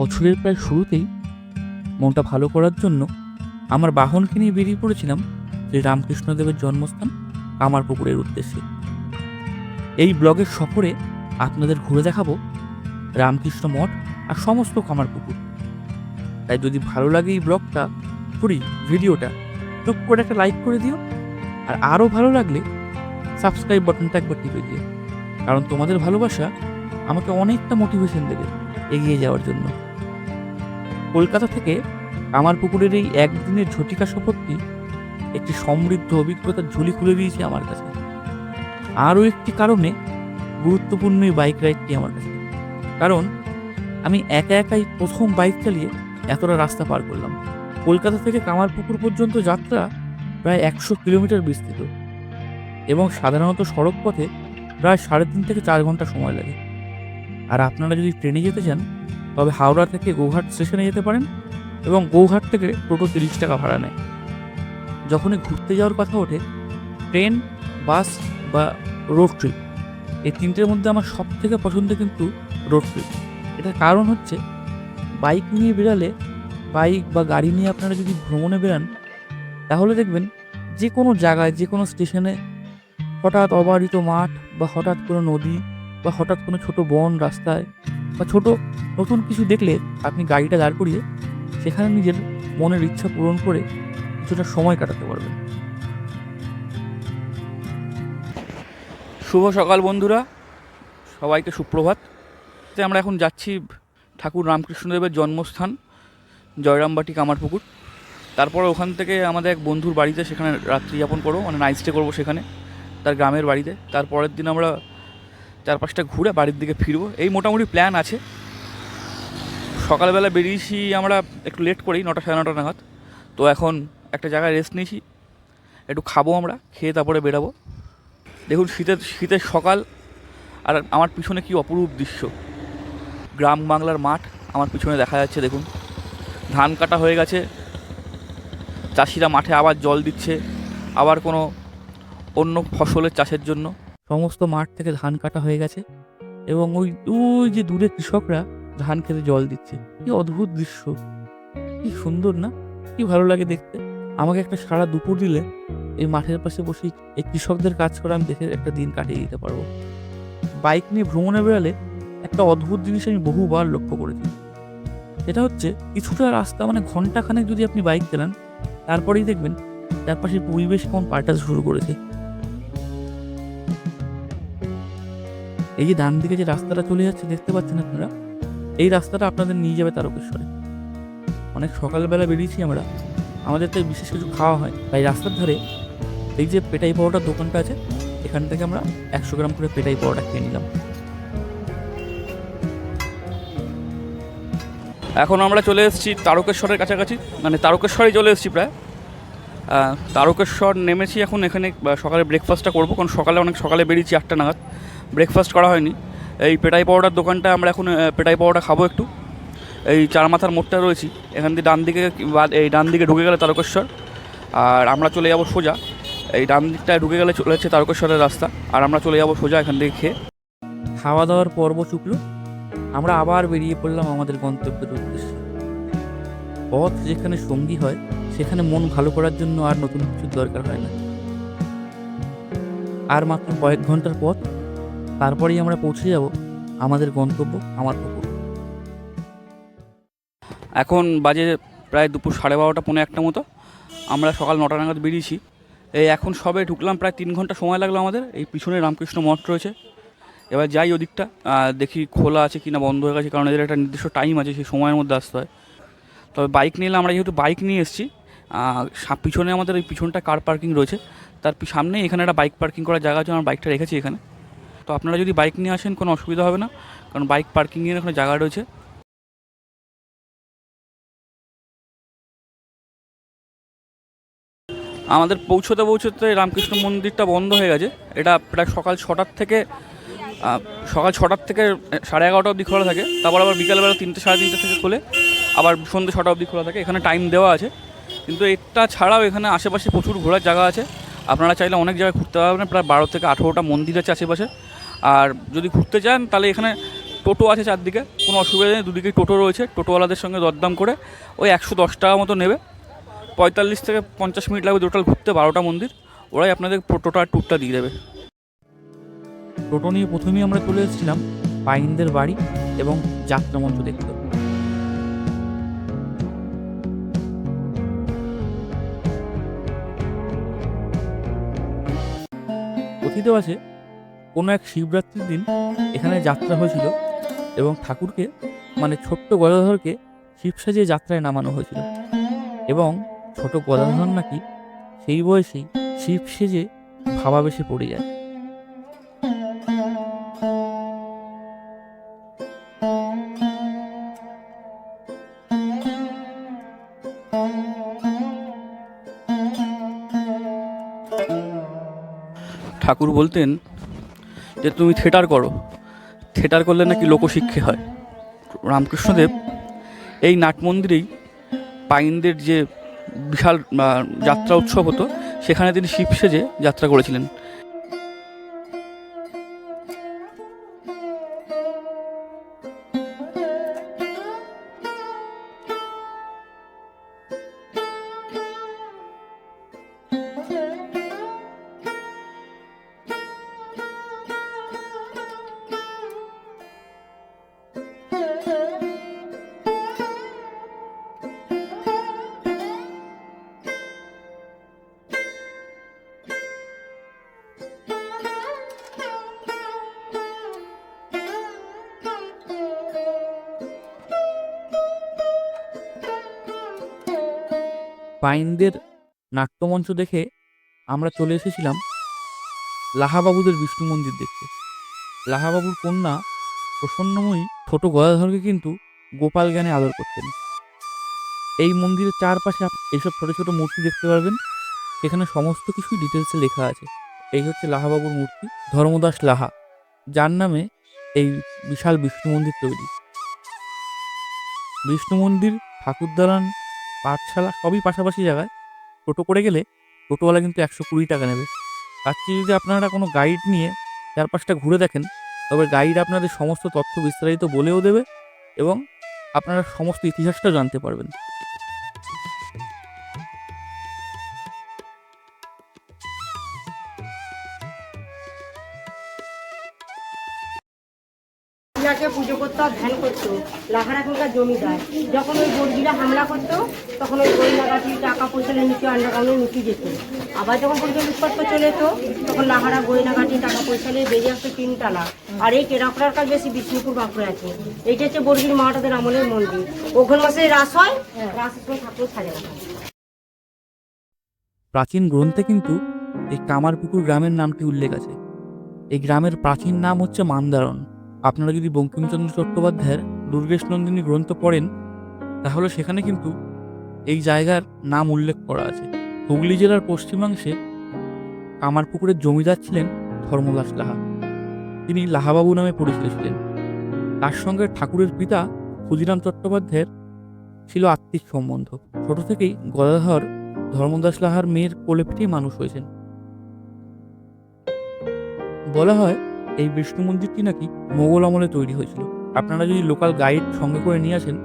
বছরের প্রায় শুরুতেই মনটা ভালো করার জন্য আমার বাহনকে নিয়ে বেরিয়ে পড়েছিলাম শ্রী রামকৃষ্ণদেবের জন্মস্থান কামারপুকুরের উদ্দেশ্যে। এই ব্লগের সফরে আপনাদের ঘুরে দেখাবো রামকৃষ্ণ মঠ আর সমস্ত কামারপুকুর। তাই যদি ভালো লাগে এই ব্লগটা পুরি ভিডিওটা টুক করে একটা লাইক করে দিও। আর আরও ভালো লাগলে সাবস্ক্রাইব বাটনটা একবার টিপে দিও। কারণ তোমাদের ভালোবাসা আমাকে অনেকটা মোটিভেশন দেবে এগিয়ে যাওয়ার জন্য। কলকাতা থেকে আমার পুকুরের এই একদিনের ঝটিকা সফরটি একটি সমৃদ্ধ অভিজ্ঞতার ঝুলি খুলে দিয়েছে আমার কাছে। আরও একটি কারণে গুরুত্বপূর্ণ এই বাইক রাইডটি আমার কাছে। কারণ আমি একা একাই প্রথম বাইক চালিয়ে এতটা রাস্তা পার করলাম। কলকাতা থেকে কামারপুকুর পর্যন্ত যাত্রা প্রায় একশো কিলোমিটার বিস্তৃত এবং সাধারণত সড়ক পথে প্রায় সাড়ে তিন থেকে চার ঘণ্টা সময় লাগে। আর আপনারা যদি ট্রেনে যেতে চান তবে হাওড়া থেকে গৌহাট স্টেশনে যেতে পারেন এবং গৌহাট থেকে টোটো তিরিশ টাকা ভাড়া নেয়। যখনই ঘুরতে যাওয়ার কথা ওঠে, ট্রেন, বাস বা রোড ট্রিপ, এই তিনটের মধ্যে আমার সব থেকে পছন্দ কিন্তু রোড ট্রিপ। এটার কারণ হচ্ছে, বাইক নিয়ে বেরালে বাইক বা গাড়ি নিয়ে আপনারা যদি ভ্রমণে বেরান তাহলে দেখবেন যে কোনো জায়গায়, যে কোনো স্টেশনে হঠাৎ অবারিত মাঠ বা হঠাৎ কোনো নদী বা হঠাৎ কোনো ছোট বন রাস্তায় বা ছোট নতুন কিছু দেখলে আপনি গাড়িটা দাঁড় করিয়ে সেখানে নিজের মনের ইচ্ছা পূরণ করে কিছুটা সময় কাটাতে পারবেন। শুভ সকাল বন্ধুরা। সবাইকে সুপ্রভাত। আমরা এখন যাচ্ছি ঠাকুর রামকৃষ্ণদেবের জন্মস্থান, জয়রামবাটি কামারপুকুর। তারপর ওখান থেকে আমাদের এক বন্ধুর বাড়িতে সেখানে রাত্রি যাপন করব মানে নাইট স্টে করব সেখানে, তার গ্রামের বাড়িতে। তারপরের দিন আমরা চার পাঁচটা ঘুরে বাড়ির দিকে ফিরবো। এই মোটামুটি প্ল্যান আছে। সকালবেলা বেরিয়েছি আমরা একটু লেট করেই, নটা সাড়ে নটা নাগাদ। তো এখন একটা জায়গায় রেস্ট নিয়েছি। একটু খাব আমরা, খেয়ে তারপরে বেরাবো। দেখুন শীতের শীতের সকাল, আর আমার পিছনে কি অপরূপ দৃশ্য। গ্রাম বাংলার মাঠ, আমার পিছনে দেখা যাচ্ছে, দেখুন। ধান কাটা হয়ে গেছে। চাষিরা মাঠে আবার জল দিচ্ছে। আবার কোনো অন্য ফসলের চাষের জন্য। সমস্ত মাঠ থেকে ধান কাটা হয়ে গেছে এবং ওই ওই যে দূরে কৃষকরা ধান খেতে জল দিচ্ছে। কি অদ্ভুত দৃশ্য। কি সুন্দর না? কি ভালো লাগে দেখতে। আমাকে একটা সারা দুপুর দিলে এই মাঠের পাশে বসে এই কৃষকদের কাজ করে আমি দেখে একটা দিন কাটিয়ে দিতে পারব। বাইক নিয়ে ভ্রমণে বেড়ালে একটা অদ্ভুত জিনিস আমি বহুবার লক্ষ্য করেছি। সেটা হচ্ছে কিছুটা রাস্তা মানে ঘন্টাখানেক যদি আপনি বাইক চালান, তারপরেই দেখবেন চারপাশের পরিবেশ কেমন পাল্টাতে শুরু করেছে। এই যে ডান দিকে যে রাস্তাটা চলে যাচ্ছে, দেখতে পাচ্ছেন আপনারা? এই রাস্তাটা আপনাদের নিয়ে যাবে তারকেশ্বরে। অনেক সকালবেলা বেরিয়েছি আমরা। আমাদের তাই বিশেষ কিছু খাওয়া হয়। তাই রাস্তার ধারে এই যে পেটাই পাওয়াটার দোকানটা আছে, এখান থেকে আমরা একশো গ্রাম করে পেটাই পাওয়াটা খেয়ে নিলাম। এখন আমরা চলে এসেছি তারকেশ্বরের কাছাকাছি। মানে তারকেশ্বরে চলে এসেছি প্রায়। তারকেশ্বর নেমেছি এখন এখানে সকালে ব্রেকফাস্টটা করব। কারণ সকালে অনেক সকালে বেরিয়েছি, আটটা নাগাদ। ব্রেকফাস্ট করা হয়নি। এই পেটাই পাউডার দোকানটা আমরা এখন পেটাই পাউডার খাব একটু। এই চার মাথার মোড়টা রয়েছি। এখান দিয়ে ডান দিকে এই ডান দিকে ঢুকে গেলে তারকেশ্বর। আর আমরা চলে যাব সোজা। এই ডান দিকটায় ঢুকে গেলে চলে যাচ্ছে তারকেশ্বরের রাস্তা। আর আমরা চলে যাব সোজা এখান থেকে খেয়ে। খাওয়া দাওয়ার পর্ব চুকলো আমরা আবার বেরিয়ে পড়লাম আমাদের গন্তব্যের উদ্দেশ্যে। পথ যেখানে সঙ্গী হয়, সেখানে মন ভালো করার জন্য আর নতুন কিছু দরকার হয় না। আর মাত্র কয়েক ঘণ্টার পথ। তারপরেই আমরা পৌঁছে যাব আমাদের গন্তব্য, আমার পুকুর। এখন বাজে প্রায় দুপুর সাড়ে বারোটা, পৌনে একটা মতো। আমরা সকাল নটা নাগাদ বেরিয়েছি। এই এখন সবে ঢুকলাম, প্রায় তিন ঘণ্টা সময় লাগল আমাদের। এই পিছনে রামকৃষ্ণ মঠ রয়েছে। এবার যাই ওদিকটা দেখি খোলা আছে কি না বন্ধ হয়ে গেছে, কারণ এদের একটা নির্দিষ্ট টাইম আছে, সেই সময়ের মধ্যে আসতে হয়। তবে বাইক নিয়ে আমরা যেহেতু বাইক নিয়ে এসেছি পিছনে আমাদের ওই পিছনটা কার পার্কিং রয়েছে। তার পি- সামনে এখানে একটা বাইক পার্কিং করার জায়গা আছে, আমার বাইকটা রেখেছি এখানে। তো আপনারা যদি বাইক নিয়ে আসেন, কোনো অসুবিধা হবে না। কারণ বাইক পার্কিংয়ের এখানে জায়গা রয়েছে। আমাদের পৌঁছতে পৌঁছতে রামকৃষ্ণ মন্দিরটা বন্ধ হয়ে গেছে। এটা প্রায় সকাল ছটার থেকে সকাল ছটার থেকে সাড়ে এগারোটা অবধি খোলা থাকে। তারপর আবার বিকালবেলা তিনটে, সাড়ে তিনটে থেকে খোলে। আবার সন্ধ্যে ছটা অবধি খোলা থাকে। এখানে টাইম দেওয়া আছে। কিন্তু এটা ছাড়াও এখানে আশেপাশে প্রচুর ঘোরার জায়গা আছে। আপনারা চাইলে অনেক জায়গায় ঘুরতে পারবেন। প্রায় বারো থেকে আঠেরোটা মন্দির আছে আশেপাশে। আর যদি ঘুরতে চান তাহলে এখানে টোটো আছে চারদিকে, কোনো অসুবিধা নেই দুদিকে টোটো রয়েছে, টোটোওয়ালাদের সঙ্গে দরদাম করে ওই একশো দশ টাকা মতো নেবে। পঁয়তাল্লিশ থেকে পঞ্চাশ মিনিট লাগবে টোটাল ঘুরতে, বারোটা মন্দির, ওরাই আপনাদের টোটোটার ট্যুরটা দিয়ে দেবে। টোটো নিয়ে প্রথমেই আমরা চলে এসেছিলাম পাইনদের বাড়ি এবং যাত্রা মঞ্চ দেখতে। কথিত আছে কোনো এক শিবরাত্রির দিন এখানে যাত্রা হয়েছিল এবং ঠাকুরকে মানে ছোট্ট গদাধরকে শিব সাজিয়ে যাত্রায় নামানো হয়েছিল। এবং ছোট গদাধর নাকি সেই বয়সেই শিব সেজে ভাবাবেশে পড়ে যায়। ঠাকুর বলতেন যে তুমি থিয়েটার করো। থিয়েটার করলে নাকি লোকশিক্ষে হয়। রামকৃষ্ণদেব এই নাটমন্দিরেই পাইনদের যে বিশাল যাত্রা উৎসব হতো, সেখানে তিনি শিব সেজে যাত্রা করেছিলেন। পাইনদের নাট্যমঞ্চ দেখে আমরা চলে এসেছিলাম লাহাবাবুদের বিষ্ণু মন্দির দেখতে। লাহাবাবুর কন্যা প্রসন্নময়ী ছোট গদাধরকে কিন্তু গোপাল জ্ঞানে আদর করতেন। এই মন্দিরের চারপাশে এইসব ছোট ছোট মূর্তি দেখতে পারবেন। সেখানে সমস্ত কিছুই ডিটেলসে লেখা আছে। এই হচ্ছে লাহাবাবুর মূর্তি, ধর্মদাস লাহা। যার নামে এই বিশাল বিষ্ণু মন্দির তৈরি। বিষ্ণু মন্দির ঠাকুর দালান পাঠশালা সবই পাশাপাশি জায়গায়। টোটো করে গেলে টোটোওয়ালা কিন্তু একশো কুড়ি টাকা নেবে। তার চেয়ে যদি আপনারা কোনো গাইড নিয়ে চারপাশটা ঘুরে দেখেন, তবে গাইড আপনাদের সমস্ত তথ্য বিস্তারিত বলেও দেবে এবং আপনারা সমস্ত ইতিহাসটা জানতে পারবেন। পুজো করতো আর ধ্যান করতো। লাহার এখনকার জমিদার, যখন ওই বর্গিরা হামলা করতো তখন ওই গয়নাগাটি টাকা পয়সা নিচে আন্ডারগ্রাউন্ডে নিচে যেত। আবার যখন পরিচয় উৎপাত চলে যেত তখন লাহারা গয়নাগাটি টাকা পয়সা নিয়ে বেরিয়ে আসতো তিনতলা আর এই টেরাকোটার কাজ বেশি বিষ্ণুপুর বাঁকুড়া আছে। এইটা হচ্ছে বর্গির মাহাটাদের আমলের মন্দির। ওখান মাসে রাস হয় রাসের সময় ঠাকুর হয় প্রাচীন গ্রন্থে কিন্তু এই কামারপুকুর গ্রামের নামটি উল্লেখ আছে। এই গ্রামের প্রাচীন নাম হচ্ছে মান্দারণ। আপনারা যদি বঙ্কিমচন্দ্র চট্টোপাধ্যায়ের দুর্গেশ নন্দিনী গ্রন্থ পড়েন তাহলে সেখানে কিন্তু এই জায়গার নাম উল্লেখ করা আছে। হুগলি জেলার পশ্চিমাংশে কামারপুকুরের জমিদার ছিলেন ধর্মদাস লাহা। তিনি লাহাবাবু নামে পরিচিত ছিলেন। তার সঙ্গে ঠাকুরের পিতা ক্ষুদিরাম চট্টোপাধ্যায়ের ছিল আত্মিক সম্বন্ধ। ছোট থেকেই গদাধর ধর্মদাস লাহার মেয়ের কোলে মানুষ হয়েছেন। বলা হয়, এই বিষ্ণু মন্দিরটি নাকি মোগল আমলে তৈরি হয়েছিল। আপনারা যদি লোকাল গাইড সঙ্গে করে নিয়ে আসেন,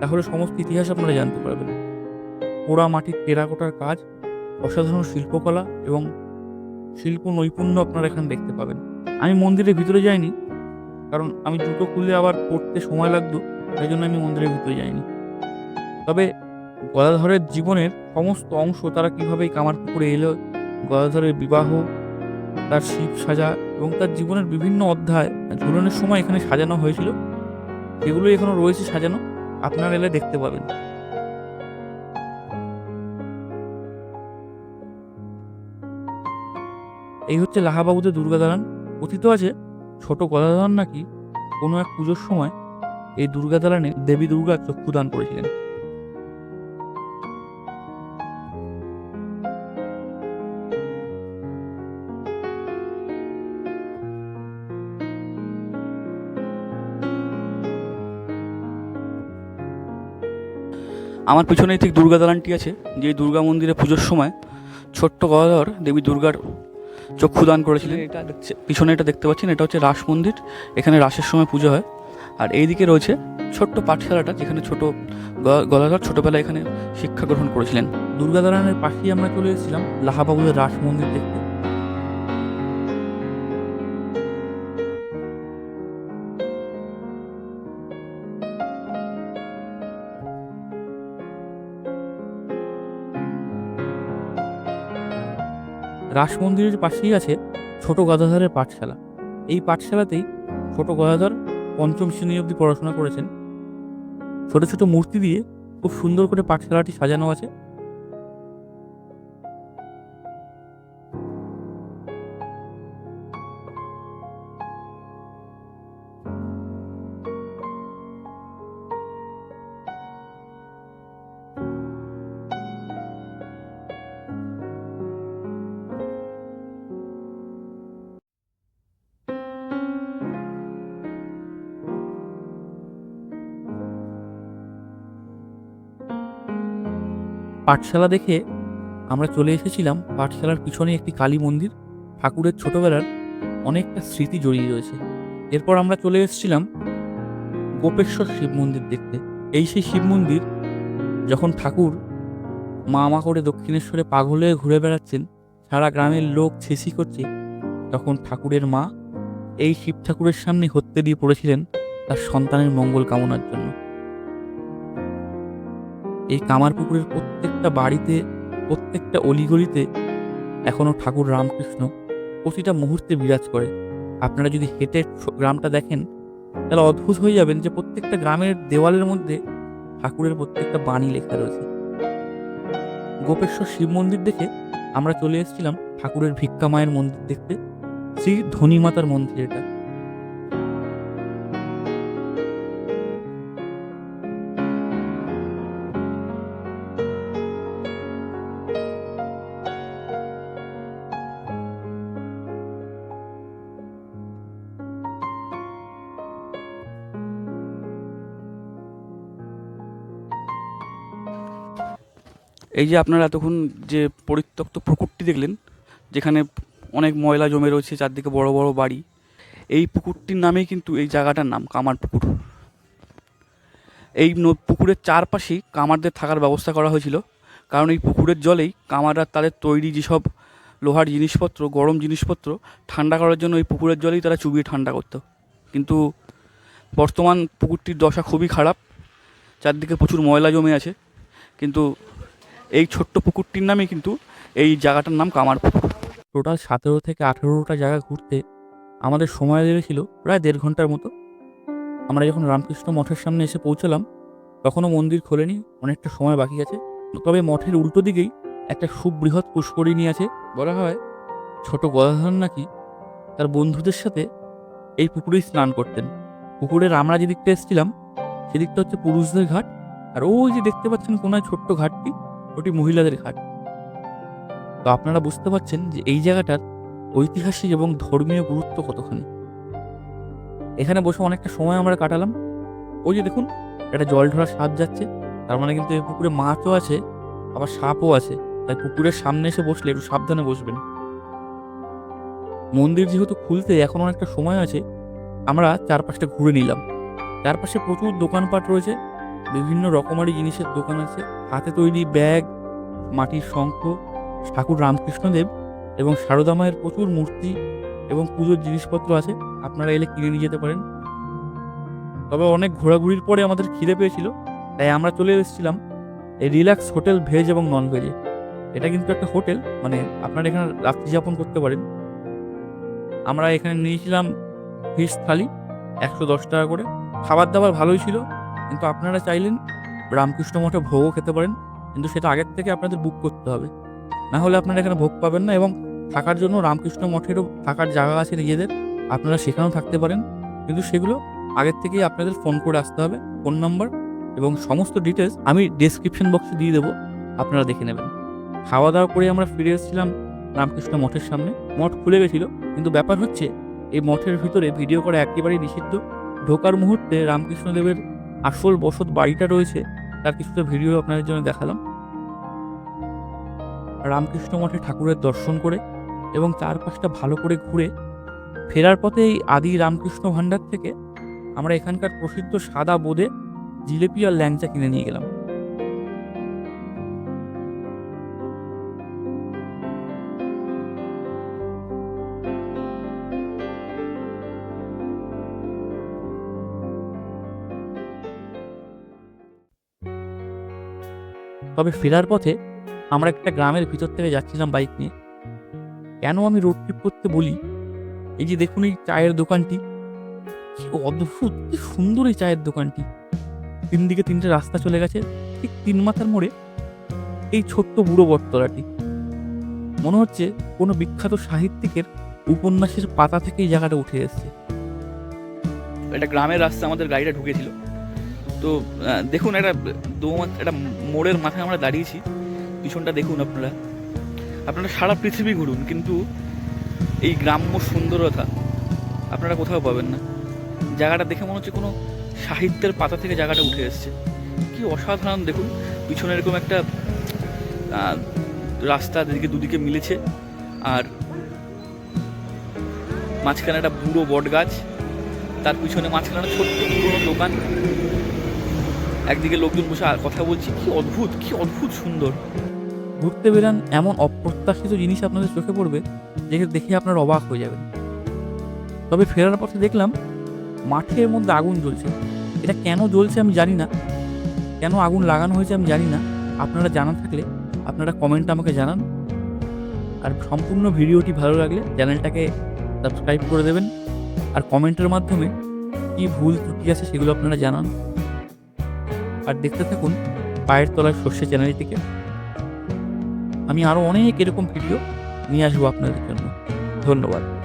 তাহলে সমস্ত ইতিহাস আপনারা জানতে পারবেন। পোড়া মাটির টেরাকোটার কাজ, অসাধারণ শিল্পকলা এবং শিল্প নৈপুণ্য আপনারা এখানে দেখতে পাবেন। আমি মন্দিরের ভিতরে যাইনি, কারণ আমি জুতো খুলে আবার পড়তে সময় লাগতো, তাই জন্য আমি মন্দিরের ভিতরে যাইনি। তবে গদাধরের জীবনের সমস্ত অংশ তারা কীভাবে এই কামারপুকুরে এলো, গদাধরের বিবাহ, তার শিব সাজা এবং তার জীবনের বিভিন্ন অধ্যায় ঝুলনের সময় এখানে সাজানো হয়েছিল এগুলো এখনও রয়েছে সাজানো, আপনারা এলে দেখতে পাবেন। এই হচ্ছে লাহাবাবুদের দুর্গা দালান। কথিত আছে, ছোট গদাধর নাকি কোনো এক পুজোর সময় এই দুর্গা দালানে দেবী দুর্গা চক্ষুদান করেছিলেন। আমার পিছনে ঠিক দুর্গা দালানটি আছে যে দুর্গা মন্দিরে পুজোর সময় ছোট্ট গদাধর দেবী দুর্গার চক্ষুদান করেছিলেন। এটা দেখছে। পিছনে এটা দেখতে পাচ্ছেন এটা হচ্ছে রাস মন্দির। এখানে রাসের সময় পুজো হয়। আর এইদিকে রয়েছে ছোট্ট পাঠশালাটা যেখানে ছোট গ- গদাধর ছোটবেলায় এখানে শিক্ষা গ্রহণ করেছিলেন। দুর্গা দালানের পাশেই আমরা চলে এসেছিলাম লাহাবাবুদের রাস মন্দির দেখতে। রাস মন্দিরের পাশেই আছে ছোট গদাধরের পাঠশালা। এই পাঠশালাতেই ছোট গদাধর পঞ্চম শ্রেণি অবধি পড়াশোনা করেছেন। ছোট ছোট মূর্তি দিয়ে খুব সুন্দর করে পাঠশালাটি সাজানো আছে। পাঠশালা দেখে আমরা চলে এসেছিলাম পাঠশালার পিছনে একটি কালী মন্দির। ঠাকুরের ছোটবেলার অনেকটা স্মৃতি জড়িয়ে রয়েছে। এরপর আমরা চলে এসেছিলাম গোপেশ্বর শিব মন্দির দেখতে। এই সেই শিব মন্দির যখন ঠাকুর মা মা করে দক্ষিণেশ্বরে পাগল হয়ে ঘুরে বেড়াচ্ছেন, সারা গ্রামের লোক ছেসি করছে, তখন ঠাকুরের মা এই শিব ঠাকুরের সামনে হত্যে দিয়ে পড়েছিলেন তার সন্তানের মঙ্গল কামনার জন্য। এই কামারপুকুরের প্রত্যেকটা বাড়িতে, প্রত্যেকটা অলিগলিতে এখনও ঠাকুর রামকৃষ্ণ প্রতিটা মুহূর্তে বিরাজ করে। আপনারা যদি হেঁটে গ্রামটা দেখেন, তাহলে অদ্ভুত হয়ে যাবেন যে প্রত্যেকটা গ্রামের দেওয়ালের মধ্যে ঠাকুরের প্রত্যেকটা বাণী লেখা রয়েছে। গোপেশ্বর শিব মন্দির দেখে আমরা চলে এসেছিলাম ঠাকুরের ভিক্ষা মায়ের মন্দির দেখতে। শ্রী ধনী মাতার মন্দির এটা। এই যে আপনারা এতক্ষণ যে পরিত্যক্ত পুকুরটি দেখলেন, যেখানে অনেক ময়লা জমে রয়েছে, চারদিকে বড় বড় বাড়ি, এই পুকুরটির নামেই কিন্তু এই জায়গাটার নাম, কামার পুকুর। এই পুকুরের চারপাশেই কামারদের থাকার ব্যবস্থা করা হয়েছিল, কারণ এই পুকুরের জলেই কামাররা তাদের তৈরি যেসব লোহার জিনিসপত্র, গরম জিনিসপত্র, ঠান্ডা করার জন্য এই পুকুরের জলেই তারা চুবিয়ে ঠান্ডা করতো। কিন্তু বর্তমান পুকুরটির দশা খুবই খারাপ, চারদিকে প্রচুর ময়লা জমে আছে, কিন্তু এই ছোট্ট পুকুরটির নামে কিন্তু এই জায়গাটার নাম কামার পুকুর। টোটাল সতেরো থেকে আঠেরোটা জায়গা ঘুরতে আমাদের সময় লেগেছিল, প্রায় দেড় ঘণ্টার মতো। আমরা যখন রামকৃষ্ণ মঠের সামনে এসে পৌঁছলাম, তখনও মন্দির খোলেনি, অনেকটা সময় বাকি আছে। তবে মঠের উল্টো দিকেই একটা সুবৃহৎ পুষ্করিণী আছে, বলা হয় ছোট গদাধর নাকি তার বন্ধুদের সাথে এই পুকুরেই স্নান করতেন। পুকুরের আমরা যেদিকটা এসেছিলাম, সেদিকটা হচ্ছে পুরুষদের ঘাট। আর ওই যে দেখতে পাচ্ছেন কোনায় ছোট্ট ঘাটটি ওটি মহিলাদের ঘাট তো আপনারা বুঝতে পারছেন যে এই জায়গাটার ঐতিহাসিক এবং ধর্মীয় গুরুত্ব কতখানি। এখানে বসে অনেকটা সময় আমরা কাটালাম। ওই যে দেখুন, একটা জল ঢোড়া সাপ যাচ্ছে। তার মানে কিন্তু এই পুকুরে মাছও আছে, আবার সাপও আছে। তাই পুকুরের সামনে এসে বসলে একটু সাবধানে বসবেন। মন্দির যেহেতু খুলতে এখন অনেকটা সময় আছে, আমরা চারপাশটা ঘুরে নিলাম। চারপাশে প্রচুর দোকানপাট রয়েছে। বিভিন্ন রকমারি জিনিসের দোকান আছে। হাতে তৈরি ব্যাগ, মাটির শঙ্খ, ঠাকুর রামকৃষ্ণদেব এবং সারদা মায়ের প্রচুর মূর্তি এবং পুজোর জিনিসপত্র আছে। আপনারা এলে কিনে নিয়ে যেতে পারেন। তবে অনেক ঘোরাঘুরির পরে আমাদের খিদে পেয়েছিল, তাই আমরা চলে এসেছিলাম এই রিল্যাক্স হোটেল ভেজ এবং নন ভেজে এটা কিন্তু একটা হোটেল মানে আপনারা এখানে রাত্রি যাপন করতে পারেন। আমরা এখানে নিয়েছিলাম ফিশ থালি, একশো দশ টাকা করে। খাবার দাবার ভালোই ছিল কিন্তু আপনারা চাইলেন রামকৃষ্ণ মঠে ভোগও খেতে পারেন, কিন্তু সেটা আগের থেকে আপনাদের বুক করতে হবে। না হলে আপনারা এখানে ভোগ পাবেন না এবং থাকার জন্য রামকৃষ্ণ মঠেরও থাকার জায়গা আছে নিজেদের, আপনারা সেখানেও থাকতে পারেন। কিন্তু সেগুলো আগের থেকেই আপনাদের ফোন করে আসতে হবে ফোন নাম্বার এবং সমস্ত ডিটেলস আমি ডেসক্রিপশন বক্সে দিয়ে দেবো, আপনারা দেখে নেবেন। খাওয়া দাওয়া করে আমরা ফিরে এসেছিলাম রামকৃষ্ণ মঠের সামনে। মঠ খুলে গেছিল, কিন্তু ব্যাপার হচ্ছে এই মঠের ভিতরে ভিডিও করা একেবারেই নিষিদ্ধ। ঢোকার মুহূর্তে রামকৃষ্ণদেবের আসল বসত বাড়িটা রয়েছে। তার কিছুটা ভিডিও আপনাদের জন্য দেখালাম। রামকৃষ্ণ মঠে ঠাকুরের দর্শন করে এবং চারপাশটা ভালো করে ঘুরে ফেরার পথে এই আদি রামকৃষ্ণ ভাণ্ডার থেকে আমরা এখানকার প্রসিদ্ধ সাদা বোঁদে জিলেপি আর ল্যাংচা কিনে নিয়ে গেলাম। তবে ফেরার পথে আমরা একটা গ্রামের ভিতর থেকে যাচ্ছিলাম বাইক নিয়ে। কেন আমি রোড ট্রিপ করতে বলি? এই যে দেখুন এই চায়ের দোকানটি। অদ্ভুত সুন্দর এই চায়ের দোকানটি। তিন দিকে তিনটে রাস্তা চলে গেছে, ঠিক তিন মাথার মোড়ে এই ছোট্ট বুড়ো বটতলাটি। মনে হচ্ছে কোনো বিখ্যাত সাহিত্যিকের উপন্যাসের পাতা থেকে এই জায়গাটা উঠে এসেছে। একটা গ্রামের রাস্তা আমাদের গাড়িটা ঢুকেছিল। তো দেখুন একটা দোমা- একটা মোড়ের মাথায় আমরা দাঁড়িয়েছি। পিছনটা দেখুন আপনারা। আপনারা সারা পৃথিবী ঘুরুন, কিন্তু এই গ্রাম্য সুন্দরতা আপনারা কোথাও পাবেন না। জায়গাটা দেখে মনে হচ্ছে কোনো সাহিত্যের পাতা থেকে জায়গাটা উঠে এসছে। কি অসাধারণ, দেখুন। পিছনে এরকম একটা রাস্তা দিকে দুদিকে মিলেছে। আর মাঝখানে একটা বুড়ো বট গাছ তার পিছনে মাঝখানে ছোট্ট পুরোনো দোকান। একদিকে লোকজন বসে আর কথা বলছি, কি অদ্ভুত কি অদ্ভুত সুন্দর। ঘুরতে বেরান এমন অপ্রত্যাশিত জিনিস আপনাদের চোখে পড়বে যে দেখে আপনারা অবাক হয়ে যাবেন। তবে ফেরার পথে দেখলাম, মাঠের মধ্যে আগুন জ্বলছে। এটা কেন জ্বলছে আমি জানি না। কেন আগুন লাগানো হয়েছে আমি জানি না। আপনারা জানা থাকলে আপনারা কমেন্টে আমাকে জানান। আর সম্পূর্ণ ভিডিওটি ভালো লাগলে চ্যানেলটাকে সাবস্ক্রাইব করে দেবেন। আর কমেন্টের মাধ্যমে কী ভুল ত্রুটি আছে সেগুলো আপনারা জানান। আর দেখতে থাকুন পায়ের তলার সর্ষে চ্যানেলটিকে আমি আরও অনেক এরকম ভিডিও নিয়ে আসব আপনাদের জন্য। ধন্যবাদ।